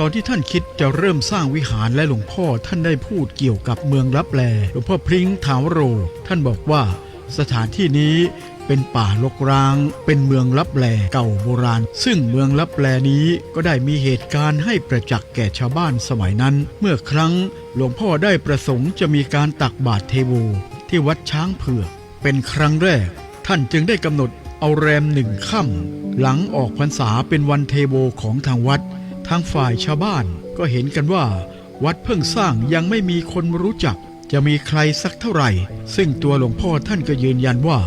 ตอนที่ท่านคิดจะเริ่มสร้างวิหารและหลวงพ่อท่านได้พูดเกี่ยวกับเมืองลับแลหลวงพ่อพริ้งถาวโร ท่านบอกว่าสถานที่นี้เป็นป่ารกร้าง เป็นเมืองลับแลเก่าโบราณ ซึ่งเมืองลับแลนี้ก็ได้มีเหตุการณ์ให้ประจักษ์แก่ชาวบ้านสมัยนั้น เมื่อครั้งหลวงพ่อได้ประสงค์จะมีการตักบาตรเทโวที่วัดช้างเผือกเป็นครั้งแรก ท่านจึงได้กำหนดเอาแรมหนึ่งค่ำหลังออกพรรษาเป็นวันเทโวของทางวัด ทางฝ่ายชาวบ้านก็เห็นกันว่า วัดเพิ่งสร้างยังไม่มีคนรู้จัก จะมีใครสักเท่าไหร่ ซึ่งตัวหลวงพ่อท่านก็ยืนยันว่า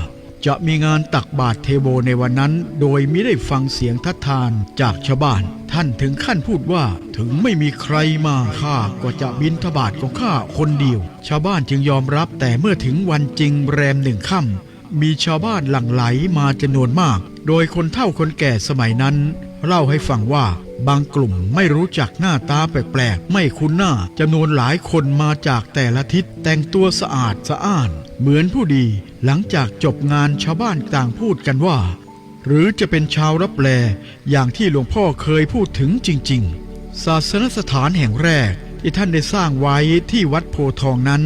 จะมีงานตักบาตรเทโวในวันนั้น โดยไม่ได้ฟังเสียงทัดทานจากชาวบ้าน ท่านถึงขั้นพูดว่าถึงไม่มีใครมาข้าก็จะบินทบาทของข้าคนเดียว ชาวบ้านจึงยอมรับแต่เมื่อถึงวันจริงแรมหนึ่งค่ำมีชาวบ้านหลั่งไหลมาจำนวนมาก โดยคนเฒ่าคนแก่สมัยนั้น เล่าให้ฟังว่าบางกลุ่มไม่รู้จักหน้าตาแปลกๆ ไม่คุ้นหน้าจำนวนหลายคนมาจากแต่ละทิศแต่งตัวสะอาดสะอ้าน เหมือนผู้ดี หลังจากจบงานชาวบ้านต่างพูดกันว่า หรือจะเป็นชาวรับแลอย่างที่หลวงพ่อเคยพูดถึงจริง ๆ ศาสนสถานแห่งแรกที่ท่านได้สร้างไว้ที่วัดโพทองนั้น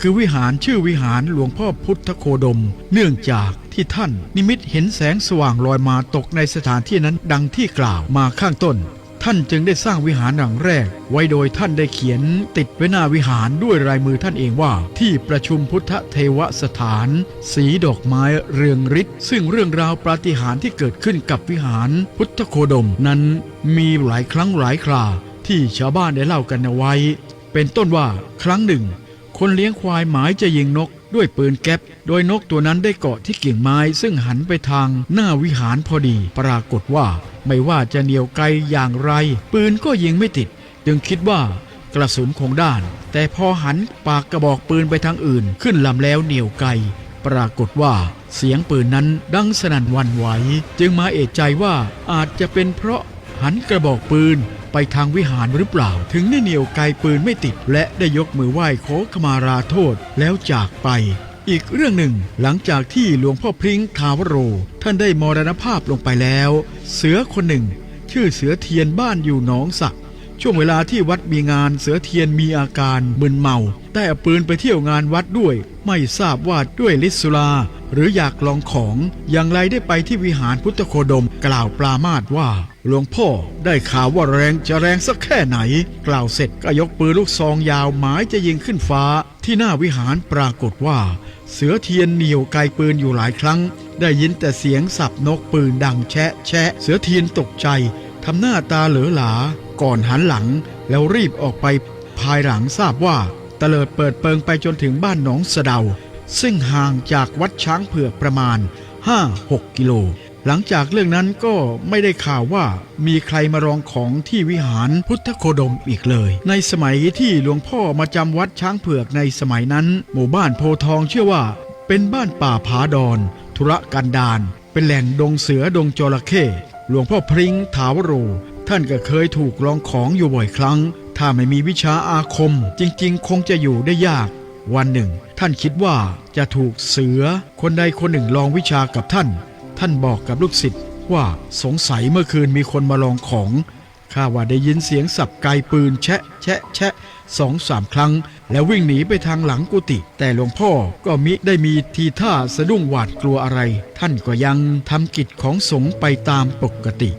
คือวิหารชื่อวิหารหลวงพ่อพุทธโคดม เนื่องจากที่ท่านนิมิตเห็นแสงสว่างลอยมาตกในสถานที่นั้นดังที่กล่าวมาข้างต้น ท่านจึงได้สร้างวิหารหลังแรก ไว้โดยท่านได้เขียนติดไว้หน้าวิหารด้วยลายมือท่านเองว่า ที่ประชุมพุทธเทวสถาน สีดอกไม้เรืองฤทธิ์ซึ่งเรื่องราวปาฏิหาริย์ที่เกิดขึ้นกับวิหารพุทธโคดมนั้นมีหลายครั้งหลายคราที่ชาวบ้านได้เล่ากันเอาไว้ เป็นต้นว่าครั้งหนึ่ง คนเลี้ยงควายหมายจะยิงนกด้วยปืนแก๊ป โดยนกตัวนั้นได้เกาะที่กิ่งไม้ ซึ่งหันไปทางหน้าวิหารพอดี ปรากฏว่า ไม่ว่าจะเหนียวไกลอย่างไร ปืนก็ยิงไม่ติด จึงคิดว่ากระสุนคงด้าน แต่พอหันปากกระบอกปืนไปทางอื่น ขึ้นลำแล้วเหนียวไกล ปรากฏว่า เสียงปืนนั้นดังสนั่นวันไหว จึงมาเอะใจว่าอาจจะเป็นเพราะหันกระบอกปืน ไปทางวิหารหรือเปล่า ถึงได้เหนียวไกลปืนไม่ติด และได้ยกมือไหว้ขอขมาราโทษแล้วจากไป อีกเรื่องหนึ่งหลังจากที่หลวงพ่อพริ้งทาวโร ท่านได้มรณภาพลงไปแล้ว เสือคนหนึ่ง ชื่อเสือเทียนบ้านอยู่หนองสักช่วงเวลาที่วัดมีงานเสือเทียนมีอาการมึนเมาแต่เอาปืนไปเที่ยวงานวัดด้วย ไม่ทราบว่าด้วยลิสุลาหรืออยากลองของ อย่างไรได้ไปที่วิหารพุทธโคดมกล่าวปรามาสว่า หลวงพ่อได้ข่าวว่าแรงจะแรงสักแค่ไหน กล่าวเสร็จก็ยกปืนลูกซองยาวหมายจะยิงขึ้นฟ้า ที่หน้าวิหารปรากฏว่า เสือเทียนเหนียวไกลปืนอยู่หลายครั้ง ได้ยินแต่เสียงสับนกปืนดังแชะแชะ เสือเทียนตกใจทำหน้าตาเหลือหลา ก่อนหันหลังแล้วรีบออกไป ภายหลังทราบว่าตะเลิดเปิดเปิงไปจนถึงบ้านหนองสะเดา ซึ่งห่างจากวัดช้างเผือกประมาณ 5-6 กิโล หลังจากเรื่องนั้นก็ไม่ได้ข่าวว่ามีใครมาลองของที่วิหารพุทธโคดมอีกเลย ในสมัยที่หลวงพ่อมาจำวัดช้างเผือกในสมัยนั้น หมู่บ้านโพทองเชื่อว่า เป็นบ้านป่าผาดอน ธุรกันดารเป็นแหล่งดงเสือดงจระเข้หลวงพ่อพริ้งถาวโร ท่านก็เคยถูกลองของอยู่บ่อยครั้ง ถ้าไม่มีวิชาอาคม จริงๆ คงจะอยู่ได้ยาก วันหนึ่ง ท่านคิดว่าจะถูกเสือคนใดคนหนึ่งลองวิชากับท่าน ท่านบอกกับลูกศิษย์ว่าสงสัยเมื่อคืนมีคนมาลองของข้าว่าได้ยินเสียงสับไกปืนแชะแชะแชะสองสามครั้ง แล้ววิ่งหนีไปทางหลังกุฏิแต่หลวงพ่อก็มิได้มีทีท่าสะดุ้งหวาดกลัวอะไร ท่านก็ยังทำกิจของสงฆ์ไปตามปกติ